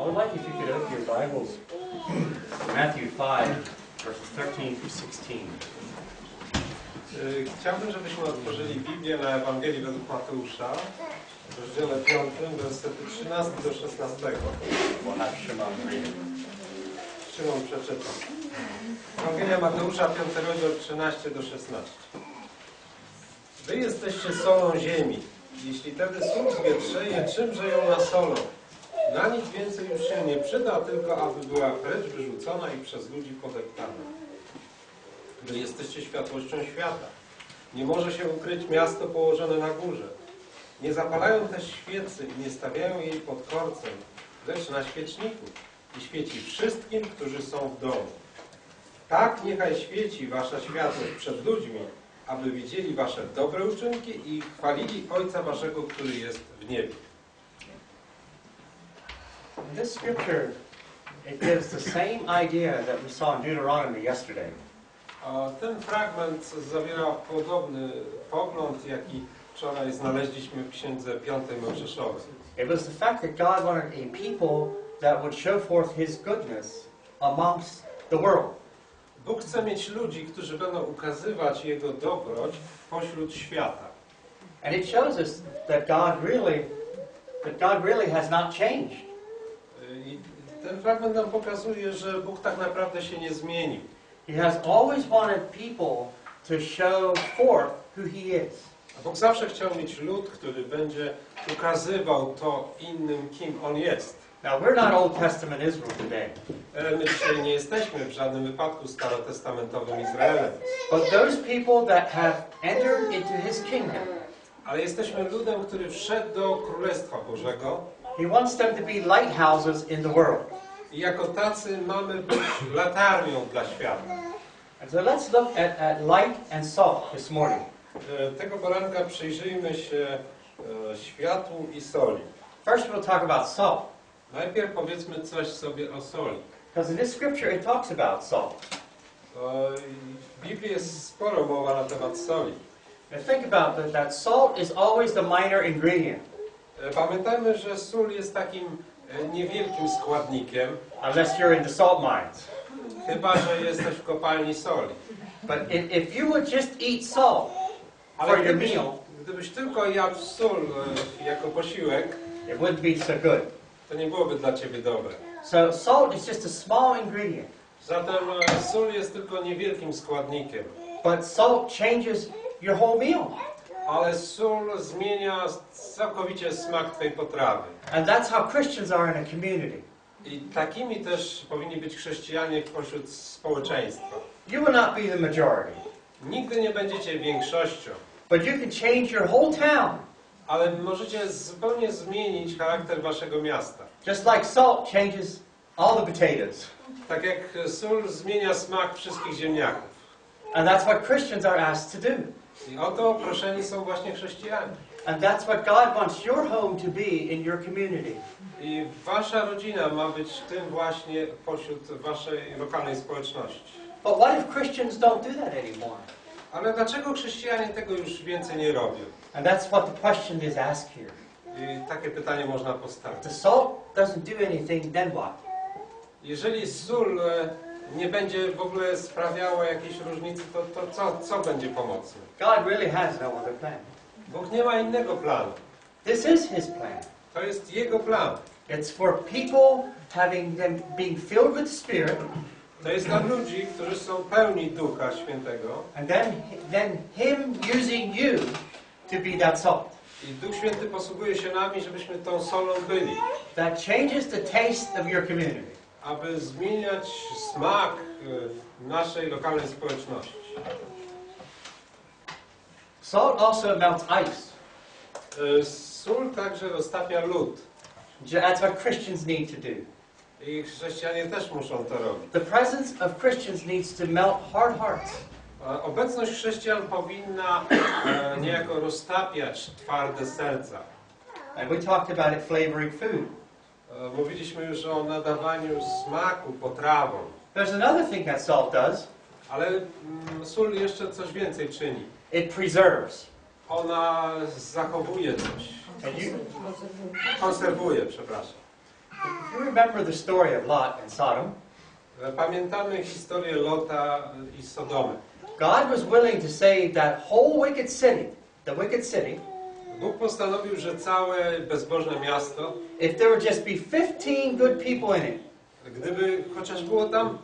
I would like if you could open your Bibles, Matthew 5, verses 13 through 16. Y, Chciałbym, żebyśmy otworzyli Biblię na Ewangelii według Mateusza, w rozdziale 5, wersety 13 do 16. We'll have Shimon read it. Szymon przeczyta. Ewangelia Mateusza, 5 rozdział 13 do 16. Wy jesteście solą ziemi. Jeśli tedy sól zwietrzeje, czymże ją nasolą? Na nic więcej już się nie przyda, tylko aby była precz wyrzucona i przez ludzi podeptana. Wy jesteście światłością świata. Nie może się ukryć miasto położone na górze. Nie zapalają też świecy i nie stawiają jej pod korcem, lecz na świeczniku i świeci wszystkim, którzy są w domu. Tak niechaj świeci wasza światłość przed ludźmi, aby widzieli wasze dobre uczynki i chwalili Ojca waszego, który jest w niebie. In this scripture, it gives the same idea that we saw in Deuteronomy yesterday. A ten fragment zawiera podobny pogląd, jaki wczoraj znaleźliśmy w księdze piątej Mojżeszowej. It was the fact that God wanted a people that would show forth His goodness amongst the world. Bóg chce mieć ludzi, którzy będą ukazywać Jego dobroć pośród świata. And it shows us that God really, that God really has not changed. I ten fragment nam pokazuje, że Bóg tak naprawdę się nie zmienił. He has always wanted people to show forth who He is. A Bóg zawsze chciał mieć lud, który będzie ukazywał to innym, kim On jest. Now, we're not Old Testament Israel today, E, My dzisiaj nie jesteśmy w żadnym wypadku starotestamentowym Izraelem, but those people that have entered into His kingdom, ale jesteśmy ludem, który wszedł do Królestwa Bożego He wants them to be lighthouses in the world. i jako tacy mamy być latarnią dla świata. And so let's look at, at light and salt this morning. Tego poranka przyjrzyjmy się światłu i soli. First, we'll talk about salt, Najpierw powiedzmy coś sobie o soli. because in this scripture it talks about salt. W Biblii jest sporo mowa na temat soli. Now, think about that, that salt is always the minor ingredient, Pamiętajmy, że sól jest takim e, niewielkim składnikiem, unless you're in the salt mines. chyba że jesteś w kopalni soli. But if, if you would just eat salt Ale for your gdybyś, meal, gdybyś tylko jadł sól e, jako posiłek, it wouldn't be so good. to nie byłoby dla ciebie dobre. So salt is just a small ingredient, Zatem e, sól jest tylko niewielkim składnikiem, but salt changes your whole meal. Ale sól zmienia całkowicie smak twojej potrawy. And that's how Christians are in a community. I takimi też powinni być chrześcijanie pośród społeczeństwa. You will not be the majority, Nigdy nie będziecie większością, but you can change your whole town. ale możecie zupełnie zmienić charakter waszego miasta. Just like salt changes all the potatoes. Tak jak sól zmienia smak wszystkich ziemniaków. And that's what Christians are asked to do. I o to proszeni są właśnie chrześcijanie. And that's what God wants your home to be in your community. I wasza rodzina ma być tym właśnie pośród waszej lokalnej społeczności. But what if Christians don't do that anymore? Ale dlaczego chrześcijanie tego już więcej nie robią? And that's what the question is asked here. I takie pytanie można postawić. If the salt doesn't do anything, then what? Jeżeli sól nie będzie w ogóle sprawiała jakiejś różnicy, to, to co, co będzie pomocne? God really has no other plan. Bóg nie ma innego planu. This is His plan. To jest Jego plan. It's for people having them being filled with the Spirit, To jest dla ludzi, którzy są pełni Ducha Świętego and then then Him using you to be that salt i Duch Święty posługuje się nami, żebyśmy tą solą byli, that changes the taste of your community. Aby zmieniać smak e, naszej lokalnej społeczności. Salt also melts ice. E, Sól także roztapia lód That's what Christians need to do. i chrześcijanie też muszą to robić. The presence of Christians needs to melt hard hearts. Obecność chrześcijan powinna e, niejako roztapiać twarde serca. And we talked about it flavoring food. E, Mówiliśmy już o nadawaniu smaku potrawom, There's another thing that salt does. ale mm, sól jeszcze coś więcej czyni. It preserves. Ona zachowuje coś, And you, konserwuje, przepraszam. If you remember the story of Lot and Sodom, E, Pamiętamy historię Lota i Sodomy. God was willing to save that whole wicked city, the wicked city, Bóg postanowił, że całe bezbożne miasto, if there would just be 15 good people in it. gdyby chociaż było tam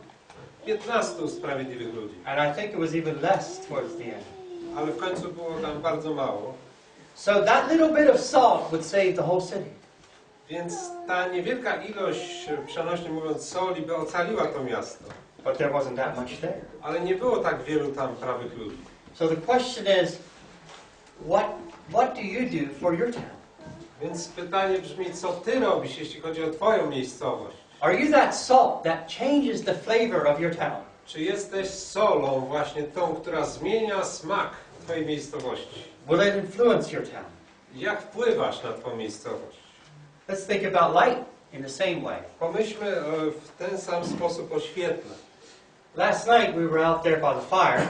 15 sprawiedliwych ludzi, And I think it was even less towards the end. ale w końcu było tam bardzo mało, So that little bit of salt would save the whole city. więc ta niewielka ilość, przenośnie mówiąc, soli by ocaliła to miasto. But there wasn't that much there. Ale nie było tak wielu tam prawych ludzi. So the question is, what, what do you do for your town? Więc pytanie brzmi, co ty robisz, jeśli chodzi o twoją miejscowość? Are you that salt that changes the flavor of your town? Czy jesteś solą właśnie tą, która zmienia smak twojej miejscowości? Will it influence your town? Jak wpływasz na twoją miejscowość? Let's think about light in the same way. Pomyślmy e, w ten sam sposób o świetle. Last night we were out there by the fire,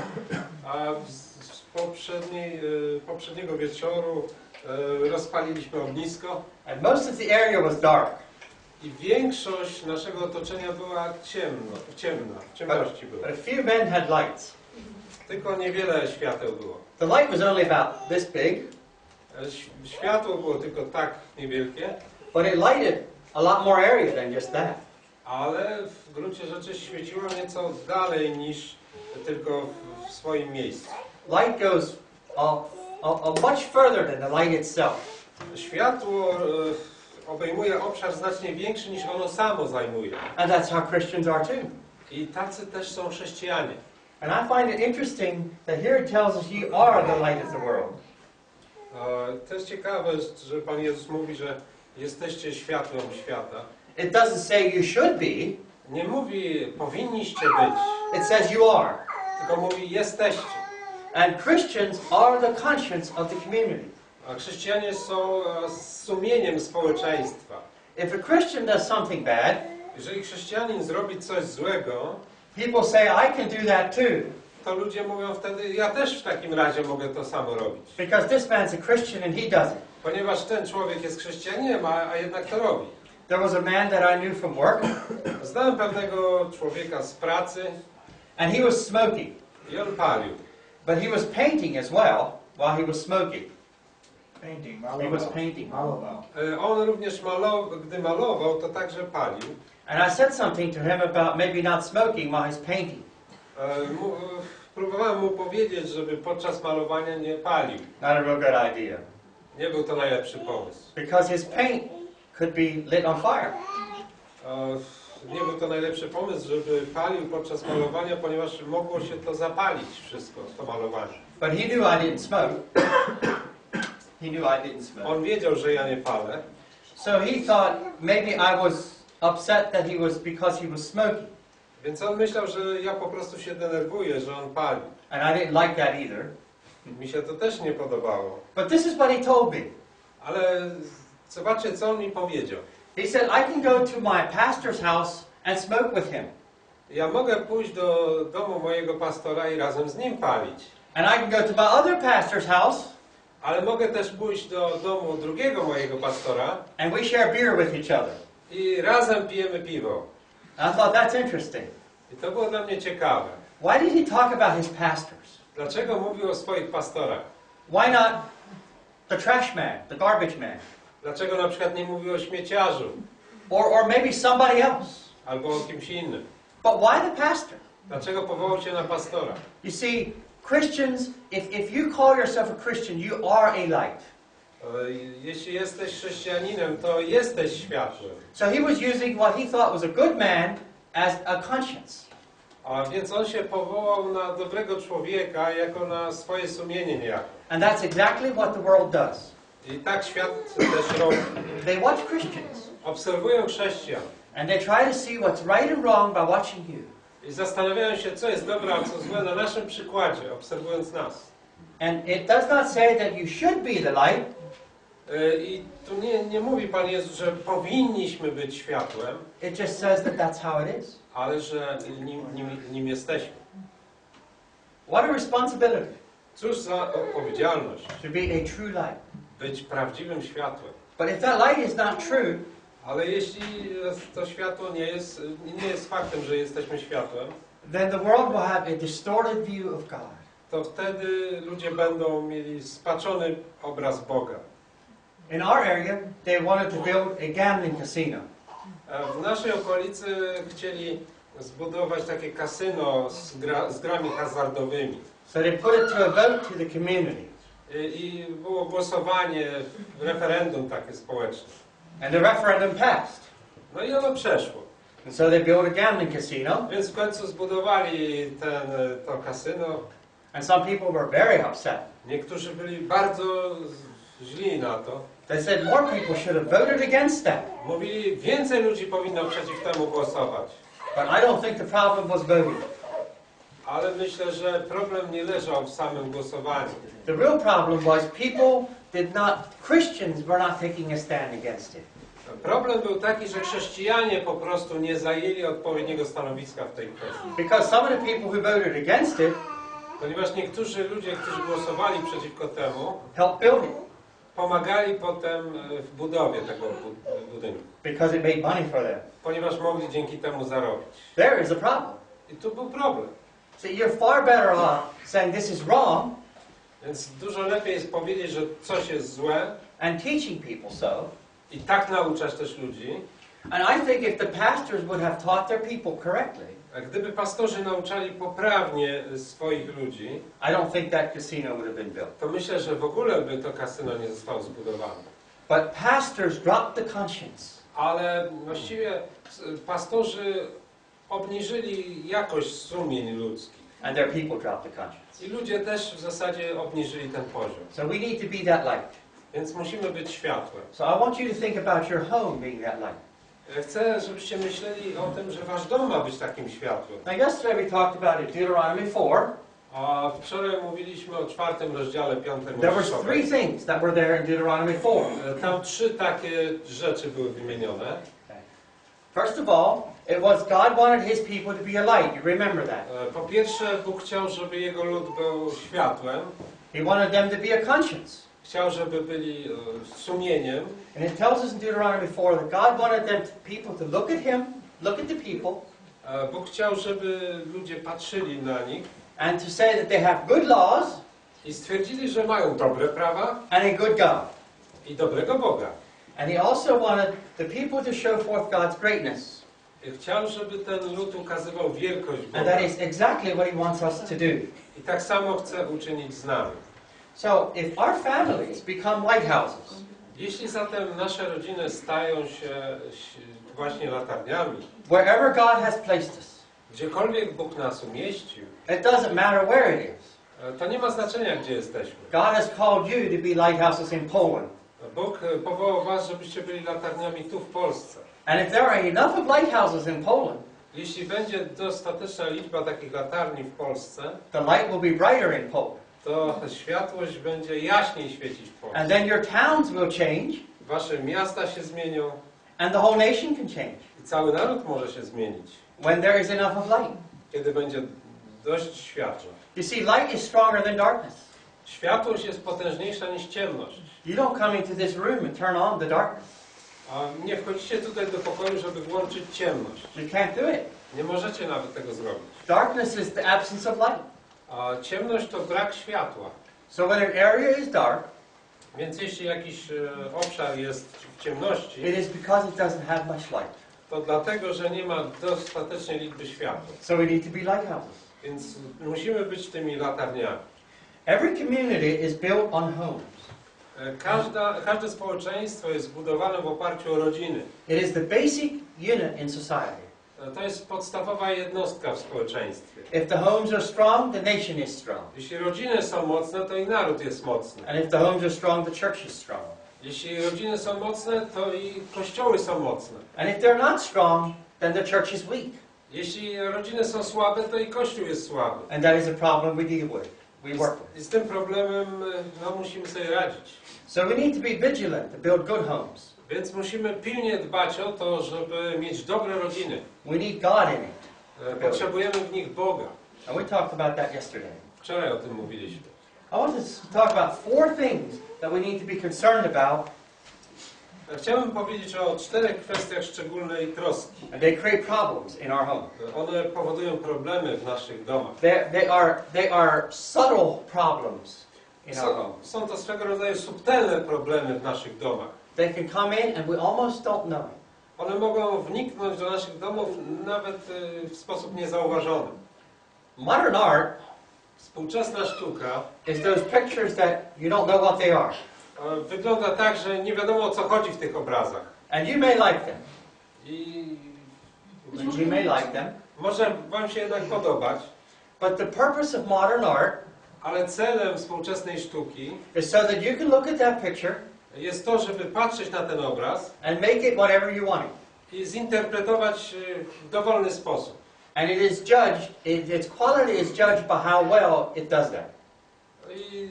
poprzedniej, e, poprzedniego wieczoru e, rozpaliliśmy ognisko and most of the area was dark. i większość naszego otoczenia była ciemno, ciemna, w ciemności była. But a few men had lights. Tylko niewiele świateł było. The light was only about this big, E, Światło było tylko tak niewielkie, but it lighted a lot more area than just that. ale w gruncie rzeczy świeciło nieco dalej niż tylko w swoim miejscu. Light goes a, a, a much further than the light itself. Światło e, obejmuje obszar znacznie większy niż ono samo zajmuje. And that's how Christians are too. I tacy też są chrześcijanie. And I find it interesting that here it tells us you are the light of the world. E, To jest ciekawe, że Pan Jezus mówi, że jesteście światłem świata. It doesn't say you should be, Nie mówi powinniście być, it says you are. tylko mówi jesteście. And Christians are the conscience of the community. A chrześcijanie są e, sumieniem społeczeństwa. If a Christian does something bad, Jeżeli chrześcijanin zrobi coś złego, people say, I can do that too. to ludzie mówią wtedy, ja też w takim razie mogę to samo robić. Because this man's a Christian and he does it. Ponieważ ten człowiek jest chrześcijaninem, a, a jednak to robi. There was a man that I knew from work, Znałem pewnego człowieka z pracy and he was smoking. i on palił. But he was painting as well while he was smoking. Painting, He was malował. painting. Malował. E, On również malował, gdy malował, to także palił. And I said something to him about maybe not smoking while he's painting. E, Mu, e, próbowałem mu powiedzieć, żeby podczas malowania nie palił. Not a real good idea. Nie był to najlepszy pomysł. Because his paint could be lit on fire. Nie był to najlepszy pomysł, żeby palił podczas malowania, ponieważ mogło się to zapalić wszystko, to malowanie. But he knew I didn't smoke. he knew I didn't smoke. On wiedział, że ja nie palę, So he thought maybe I was upset that he was because he was smoking. więc on myślał, że ja po prostu się denerwuję, że on pali. And I didn't like that either. Mi się to też nie podobało. But this is what he told me. Ale zobaczcie, co on mi powiedział. He said, I can go to my pastor's house and smoke with him. Ja mogę pójść do domu mojego pastora i razem z nim palić. And I can go to my other pastor's house Ale mogę też pójść do domu drugiego mojego pastora and we share beer with each other. i razem pijemy piwo. And I thought that's interesting. I to było dla mnie ciekawe. Why did he talk about his pastors? Dlaczego mówił o swoich pastorach? Why not the trash man, the garbage man? Dlaczego na przykład nie mówił o śmieciarzu Or, or maybe somebody else? albo o kimś innym? But why the pastor? Dlaczego powołał się na pastora? You see, Christians, if, if you call yourself a Christian, you are a light. E, Jeśli jesteś chrześcijaninem, to jesteś światłem. So he was using what he thought was a good man as a conscience. A więc on się powołał na dobrego człowieka jako na swoje sumienie niejako. And that's exactly what the world does. I tak świat też robi. They watch Christians Obserwują chrześcijan and they try to see what's right and wrong by watching you. i zastanawiają się, co jest dobre, a co złe na naszym przykładzie, obserwując nas. And it does not say that you should be the light, E, I tu nie, nie mówi Pan Jezus, że powinniśmy być światłem, it just says that that's how it is. ale że nim, nim, nim jesteśmy. What a responsibility Cóż za odpowiedzialność to be a true light. Być prawdziwym światłem. But if that light is not true, Ale jeśli to światło nie jest, nie jest faktem, że jesteśmy światłem, then the world will have a distorted view of God. to wtedy ludzie będą mieli spaczony obraz Boga. In our area, they wanted to build a gambling casino. E, W naszej okolicy chcieli zbudować takie kasyno z, gra, z grami hazardowymi. So they put it to a vote to the community. I, I było głosowanie, referendum takie społeczne. And the referendum passed. No i ono przeszło. And so they built a gambling casino. Więc w końcu zbudowali ten, to kasyno. And some people were very upset. Niektórzy byli bardzo źli na to. They said more people should have voted against that. Mówili, więcej ludzi powinno przeciw temu głosować. But I don't think the problem was voting. Ale myślę, że problem nie leżał w samym głosowaniu. The real problem was people did not, Christians were not taking a stand against it. Problem był taki, że chrześcijanie po prostu nie zajęli odpowiedniego stanowiska w tej kwestii. Because some of the people who voted against it Ponieważ niektórzy ludzie, którzy głosowali przeciwko temu, helped build it pomagali potem e, w budowie tego bu- budynku. because it made money for them. Ponieważ mogli dzięki temu zarobić. There is a problem. I tu był problem. So you're far better off saying this is wrong Więc dużo lepiej jest powiedzieć, że coś jest złe and teaching people so. i tak nauczać też ludzi. And I think if the pastors would have taught their people correctly, A gdyby pastorzy nauczali poprawnie swoich ludzi, I don't think that casino would have been built. to myślę, że w ogóle by to kasyno nie zostało zbudowane. But pastors dropped the conscience. Ale właściwie s- pastorzy obniżyli jakość sumień ludzkich. And their people dropped the conscience. I ludzie też w zasadzie obniżyli ten poziom. So we need to be that light. Więc musimy być światłem. So I want you to think about your home being that light. Ja Chcę, żebyście myśleli o tym, że wasz dom ma być takim światłem. Now yesterday we talked about it, Deuteronomy 4. A wczoraj mówiliśmy o czwartym rozdziale piątej There Mojżeszowej. three things that were there in Deuteronomy 4. E, Tam trzy takie rzeczy były wymienione. First of all, it was God wanted his people to be a light. You remember that. Po pierwsze, Bóg chciał, żeby jego lud był światłem. He wanted them to be a conscience. Chciał, żeby byli sumieniem. And it tells us in Deuteronomy 4 that God wanted them to, people to look at him, look at the people, Bóg chciał, żeby ludzie patrzyli na nich and to say that they have good laws i stwierdzili, że mają dobre prawa and a good God. i dobrego Boga. And he also wanted the people to show forth God's greatness. I chciał, żeby ten lud ukazywał wielkość And Boga. that is exactly what he wants us to do. I tak samo chce uczynić z nami. So if our families become lighthouses, Jeśli zatem nasze rodziny stają się właśnie latarniami, wherever God has placed us, gdziekolwiek Bóg nas umieścił, it doesn't matter where it is. to nie ma znaczenia, gdzie jesteśmy. God has called you to be lighthouses in Poland. Bóg e, powołał was, żebyście byli latarniami tu w Polsce. And if there are enough of lighthouses in Poland, Jeśli będzie dostateczna liczba takich latarni w Polsce, the light will be brighter in Poland. to światłość będzie jaśniej świecić w And Polsce. then your towns will change, Wasze miasta się zmienią and the whole nation can change i cały naród może się zmienić, when there is enough of light. kiedy będzie dość światła. You see, light is stronger than darkness. Światłość jest potężniejsza niż ciemność. You don't come into this room and turn on the darkness. A nie wchodzicie tutaj do pokoju, żeby włączyć ciemność. You can't do it. Nie możecie nawet tego zrobić. Darkness is the absence of light. A ciemność to brak światła. So when an area is dark, Więc jeśli jakiś e, obszar jest w ciemności, it is because it doesn't have much light. to dlatego, że nie ma dostatecznej liczby światła. So we need to be lighthouses. Więc musimy być tymi latarniami. Every community is built on homes. Każda, każde społeczeństwo jest zbudowane w oparciu o rodziny. It is the basic unit in society. To jest podstawowa jednostka w społeczeństwie. If the homes are strong, the nation is strong. Jeśli rodziny są mocne, to i naród jest mocny. And if the homes are strong, the church is strong. Jeśli rodziny są mocne, to i kościoły są mocne. And if they're not strong, then the church is weak. Jeśli rodziny są słabe, to i kościół jest słaby. And that is a problem we deal with, we work with. Z tym problemem e, no, musimy sobie radzić. So we need to be vigilant to build good homes. Więc musimy pilnie dbać o to, żeby mieć dobre rodziny. We need God in it. E, Potrzebujemy w nich Boga. And we talked about that yesterday. Wczoraj o tym mówiliśmy. I want to talk about four things that we need to be concerned about Chciałbym powiedzieć o czterech kwestiach szczególnej troski. And they create problems in our home. One powodują problemy w naszych domach. They're, they, are, they are subtle problems in our Są, home. są to swego rodzaju subtelne problemy w naszych domach. They can come in and we almost don't know it. One mogą wniknąć do naszych domów nawet y, w sposób niezauważony. Modern art Współczesna sztuka is those pictures that you don't know what they are. E, wygląda tak, że nie wiadomo o co chodzi w tych obrazach. And you may like them. I You may like them. może Wam się jednak podobać, But the purpose of modern art ale celem współczesnej sztuki is so that you can look at that picture jest to, żeby patrzeć na ten obraz and make it whatever you want i zinterpretować y, w dowolny sposób. And it is judged, it, its quality is judged by how well it does that. I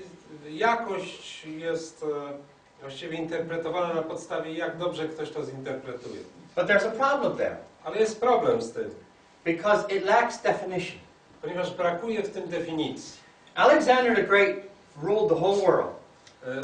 jakość jest e, właściwie interpretowana na podstawie, jak dobrze ktoś to zinterpretuje. But there's a problem there Ale jest problem z tym, because it lacks definition. ponieważ brakuje w tym definicji. Alexander the Great ruled the whole world,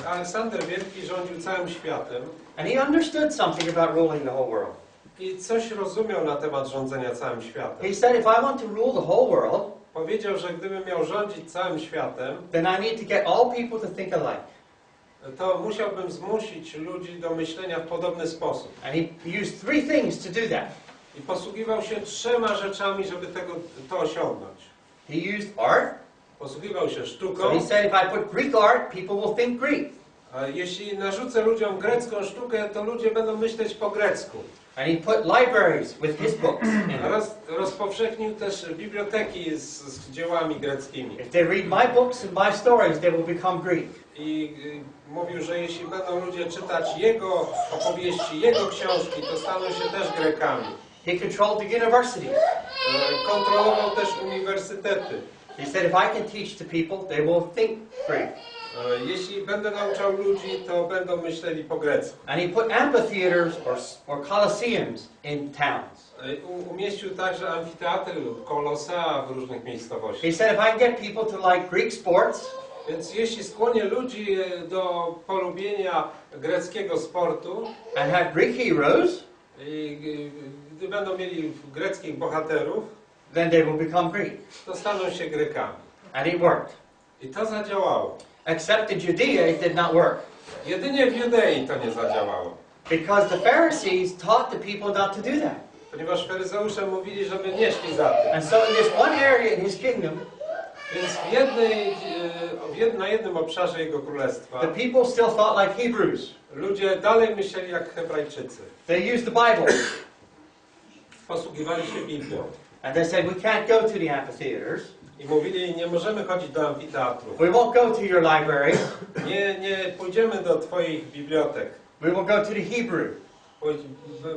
E, Aleksander Wielki rządził całym światem and he understood something about ruling the whole world. i coś rozumiał na temat rządzenia całym światem. He said, If I want to rule the whole world, Powiedział, że gdybym miał rządzić całym światem, then I need to get all people to think alike. to musiałbym zmusić ludzi do myślenia w podobny sposób. And he used three things to do that. I posługiwał się trzema rzeczami, żeby tego, to osiągnąć. He used art. Posługiwał się So sztuką. he said, If I put Greek art, people will think Greek. Jeśli narzucę ludziom grecką sztukę, to ludzie będą myśleć po grecku. And he put libraries with his books. Roz, rozpowszechnił też biblioteki z, z dziełami greckimi. If they read my books and my stories, they will become Greek. I y, mówił, że jeśli będą ludzie czytać jego opowieści, jego książki, to staną się też Grekami. He controlled the universities. E, Kontrolował też uniwersytety. He said, If I can teach the people, they will think Greek. E, Jeśli będę nauczał ludzi, to będą myśleli po grecku. And he put amphitheaters or, or coliseums in towns. E, u- Umieścił także amfiteatry lub kolosa w różnych miejscowościach. He said, If I can get people to like Greek sports, Więc jeśli skłonię ludzi e, do polubienia greckiego sportu and have Greek heroes, i gdy będą mieli greckich bohaterów, then they will become Greek. to staną się Grekami. And it worked. I to zadziałało. Except in Judea, it did not work. Jedynie w Judei to nie zadziałało. Because the Pharisees taught the people not to do that. Ponieważ faryzeusze mówili, żeby nie szli za tym. And so in this one area in his kingdom, Więc w jednej, e, na jednym obszarze jego królestwa the people still thought like Hebrews. ludzie dalej myśleli jak Hebrajczycy. They used the Bible. Posługiwali się Biblią. And they said, We can't go to the amphitheaters. I mówili, nie możemy chodzić do amfiteatru. We won't go to your libraries. Nie, nie pójdziemy do twoich bibliotek. We will go to the Hebrew.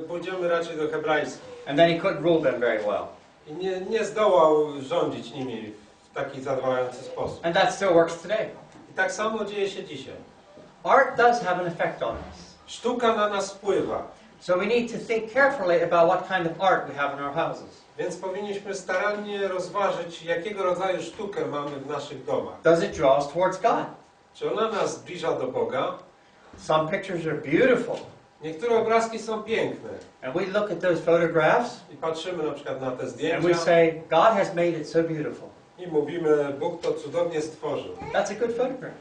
Pójdziemy raczej do hebrajskich. And then he couldn't rule them very well. I nie, nie zdołał rządzić nimi w taki zadowalający sposób. And that still works today. I tak samo dzieje się dzisiaj. Art does have an effect on us. Sztuka na nas wpływa, So we need to think carefully about what kind of art we have in our houses. więc powinniśmy starannie rozważyć, jakiego rodzaju sztukę mamy w naszych domach. Does it draw us towards God? Czy ona nas zbliża do Boga? Some pictures are beautiful. Niektóre obrazki są piękne And we look at those photographs i patrzymy na przykład na te and we zdjęcia say, God has made it so beautiful. i mówimy, Bóg to cudownie stworzył. That's a good photograph.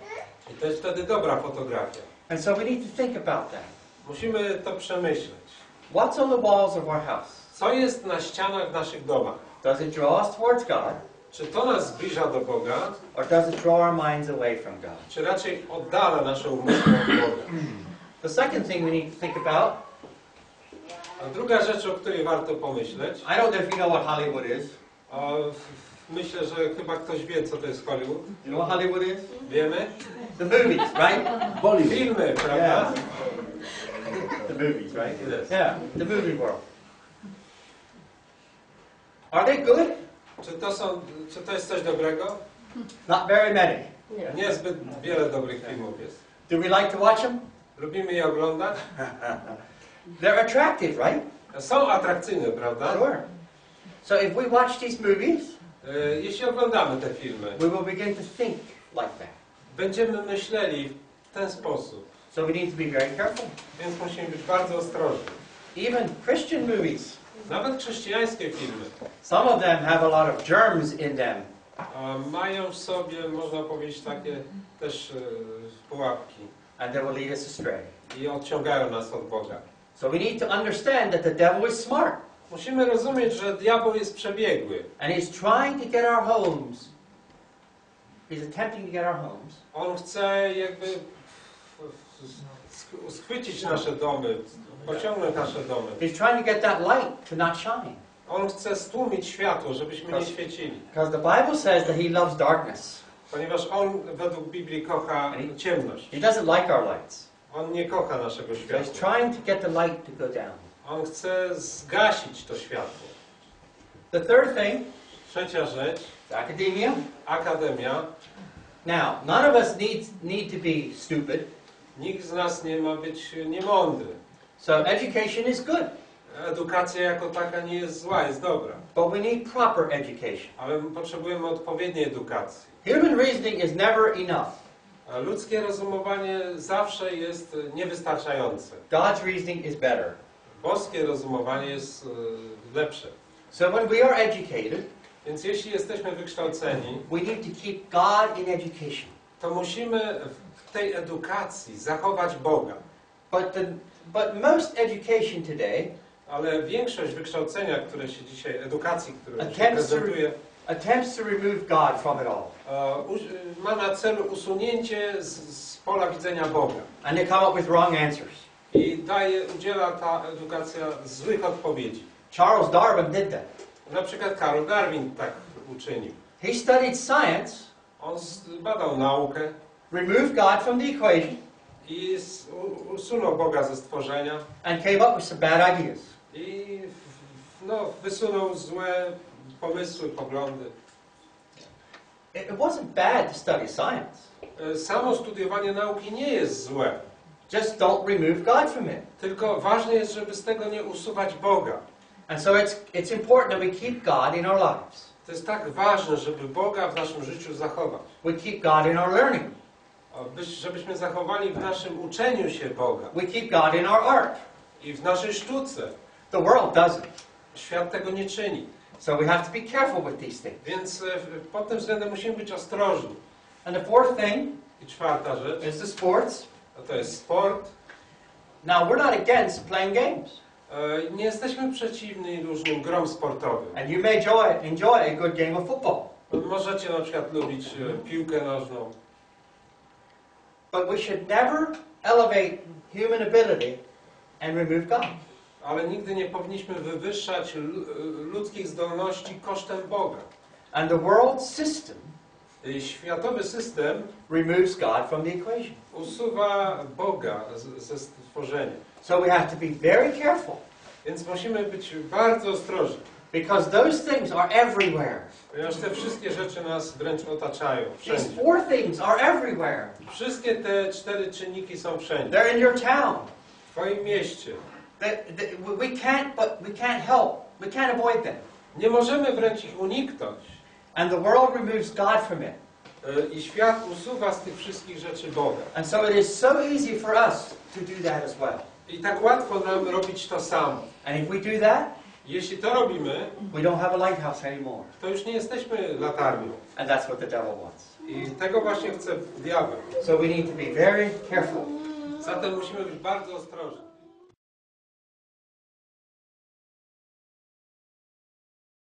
I to jest wtedy dobra fotografia. And so we need to think about that. Musimy to przemyśleć. What's on the walls of our house? Co jest na ścianach w naszych domach? Does it draw us towards God Czy to nas zbliża do Boga, or does it draw our minds away from God? czy raczej oddala nasze umysły od Boga? The second thing we need to think about A druga rzecz, o której warto pomyśleć, I don't know if you know what Hollywood is. o, myślę, że chyba ktoś wie, co to jest Hollywood. You know what Hollywood is? Wiemy? The movies, right? Filmy, prawda? Yeah. The movies, right? Yes. Yeah, the movie world. Are they good? Czy to, są, czy to jest coś dobrego? Not very many. Niezbyt wiele dobrych filmów jest. Do we like to watch them? Lubimy je oglądać? They're attractive, right? Są atrakcyjne, prawda? Sure. So if we watch these movies, E, Jeśli oglądamy te filmy, we will begin to think like that. będziemy myśleli w ten sposób. So we need to be very careful. Więc musimy być bardzo ostrożni. Even Christian movies, Nawet chrześcijańskie filmy some of them have a lot of germs in them. mają w sobie, można powiedzieć, takie też e, pułapki and they will lead us astray. i odciągają nas od Boga. So we need to understand that the devil is smart Musimy rozumieć, że diabeł jest przebiegły. and he's trying to get our homes. He's attempting to get our homes On chce jakby schwycić nasze domy, pociągnąć nasze domy. He's trying to get that light to not shine. On chce stłumić światło, żebyśmy nie świecili. Because the Bible says that he loves darkness. Ponieważ on według Biblii kocha ciemność. He doesn't like our lights. On nie kocha naszego So he's światła. trying to get the light to go down. On chce zgasić to światło. The third thing, Trzecia rzecz, academia. akademia. Now, none of us need, need to be stupid. Nikt z nas nie ma być niemądry. So education is good, Edukacja jako taka nie jest zła, jest dobra. but we need proper education. Ale my potrzebujemy odpowiedniej edukacji. Human reasoning is never enough. A ludzkie rozumowanie zawsze jest niewystarczające. God's reasoning is better. Boskie rozumowanie jest e, lepsze. So when we are educated, Więc jeśli jesteśmy wykształceni, we need to keep God in education. to musimy tej edukacji zachować Boga. But, the, but most education today Ale większość wykształcenia, które się dzisiaj, edukacji, które się prezentuje, attempts to remove God from it all. e, u- ma na celu usunięcie z, z pola widzenia Boga. And they come up with wrong answers. I daje, udziela ta edukacja złych odpowiedzi. Charles Darwin did that. Na przykład Karl Darwin tak uczynił. He studied science, On badał naukę removed God from the equation, i usunął Boga ze stworzenia and came up with some bad ideas. i no, wysunął złe pomysły, poglądy. It, it wasn't bad to study science. E, Samo studiowanie nauki nie jest złe, Just don't remove God from it. tylko ważne jest, żeby z tego nie usuwać Boga. And so it's, it's important that we keep God in our lives. To jest tak ważne, żeby Boga w naszym życiu zachować. We keep God in our learning. Żebyśmy zachowali w naszym uczeniu się Boga We keep God in our art. i w naszej sztuce. The world doesn't. Świat tego nie czyni. So we have to be careful with these things. Więc e, pod tym względem musimy być ostrożni. And the fourth thing I czwarta rzecz, is the sports. to jest sport. Now, we're not against playing games. E, Nie jesteśmy przeciwni różnym grom sportowym. And you may enjoy, enjoy a good game of football. Możecie na przykład lubić e, piłkę nożną, But we should never elevate human ability and remove God. ale nigdy nie powinniśmy wywyższać lu- ludzkich zdolności kosztem Boga. And the world system E, Światowy system removes God from the equation. usuwa Boga ze stworzenia. So we have to be very careful Więc musimy być bardzo ostrożni, because those things are everywhere. ponieważ te wszystkie rzeczy nas wręcz otaczają, These wszędzie. four things are everywhere. Wszystkie te cztery czynniki są wszędzie. They're in your town. W Twoim mieście. They, they, we can't, but we can't help. We can't avoid them. Nie możemy wręcz ich uniknąć. And the world removes God from it. E, I świat usuwa z tych wszystkich rzeczy Boga. And so it is so easy for us to do that as well. I tak łatwo nam robić to samo. And if we do that, Jeśli to robimy, we don't have a lighthouse anymore. to już nie jesteśmy latarnią. And that's what the devil wants. I tego właśnie chce diabeł. So we need to be very careful. Zatem musimy być bardzo ostrożni.